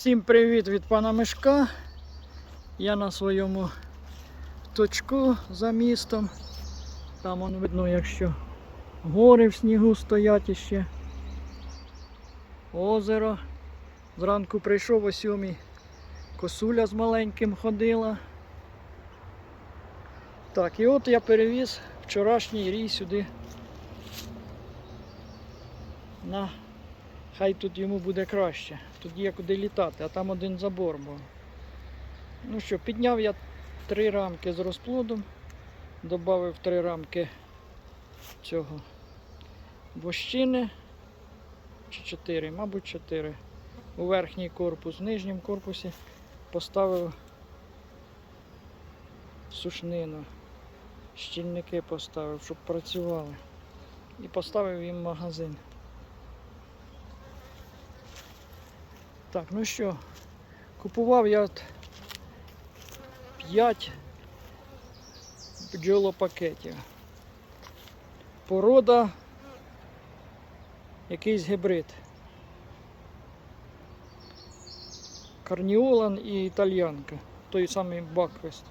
Всім привіт від пана Мишка. Я на своєму точку за містом. Там воно видно, якщо гори в снігу стоять іще. Озеро. Зранку прийшов о сьомій. Косуля з маленьким ходила. Так, і от я перевіз вчорашній рій сюди. На Хай тут йому буде краще. Тут є куди літати, а там один забор був. Ну що, підняв я три рамки з розплодом, додав три рамки цього вощини. Чи чотири, мабуть, чотири. У верхній корпус, в нижньому корпусі поставив сушнину. Щільники поставив, щоб працювали. І поставив їм магазин. Так, ну що, купував я от 5 бджолопакетів. Порода якийсь гібрид. Карніолан і італьянка. Той самий Баквест.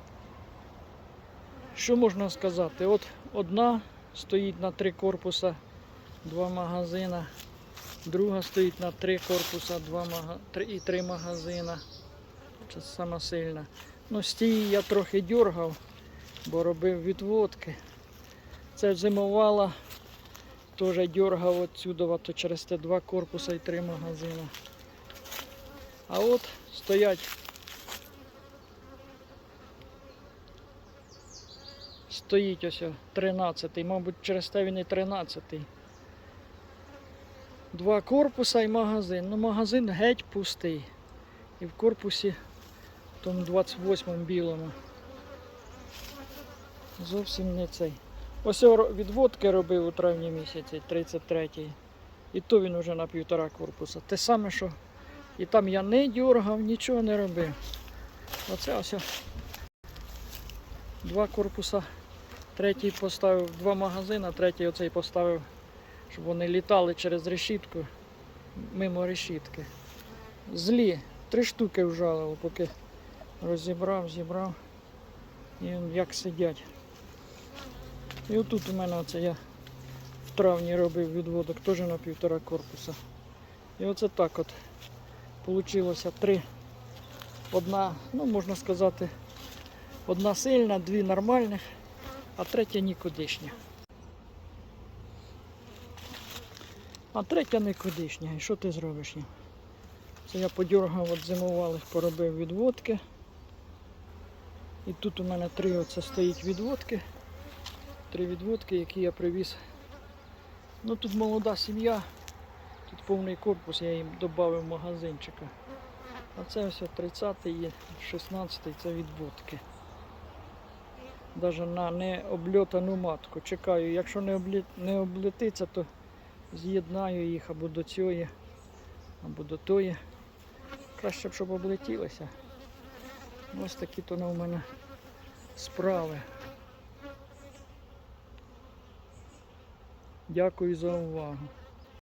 Що можна сказати? От одна стоїть на три корпуса, два магазина. Друга стоїть на три корпуса, два мага... і три магазина. Це сама сильна. Ну, тієї я трохи дергав, бо робив відводки. Це зимувала, теж дергав отсюди, то через те два корпуса і три магазини. А от стоять. Стоїть ось 13, мабуть, через те він і 13. Два корпуса і магазин. Ну, магазин геть пустий. І в корпусі, в тому 28-му білому. Зовсім не цей. Ось відводки робив у травні місяці, 33-й. І то він уже на півтора корпуса. Те саме, що і там я не дергав, нічого не робив. Оце ось два корпуса. Третій поставив два магазини, третій оцей поставив щоб вони літали через решітку, мимо решітки. Злі, три штуки вжалило, поки розібрав, зібрав. І як сидять. І отут у мене оце я в травні робив відводок, теж на півтора корпуса. І оце так от получилося три. Одна, ну можна сказати, одна сильна, дві нормальних, а третя нікудишня. А третя никудишня. І що ти зробиш? Це я подергав від зимувалих, поробив відводки. І тут у мене три оце стоїть відводки. Три відводки, які я привіз. Ну тут молода сім'я, тут повний корпус, я їм додав магазинчика. А це ось 30-й і 16-й це відводки. Навіть на необльотану матку. Чекаю, якщо не облетиться, то з'єднаю їх або до цієї, або до тої. Краще б, щоб облетілися. Ось такі то у мене справи. Дякую за увагу.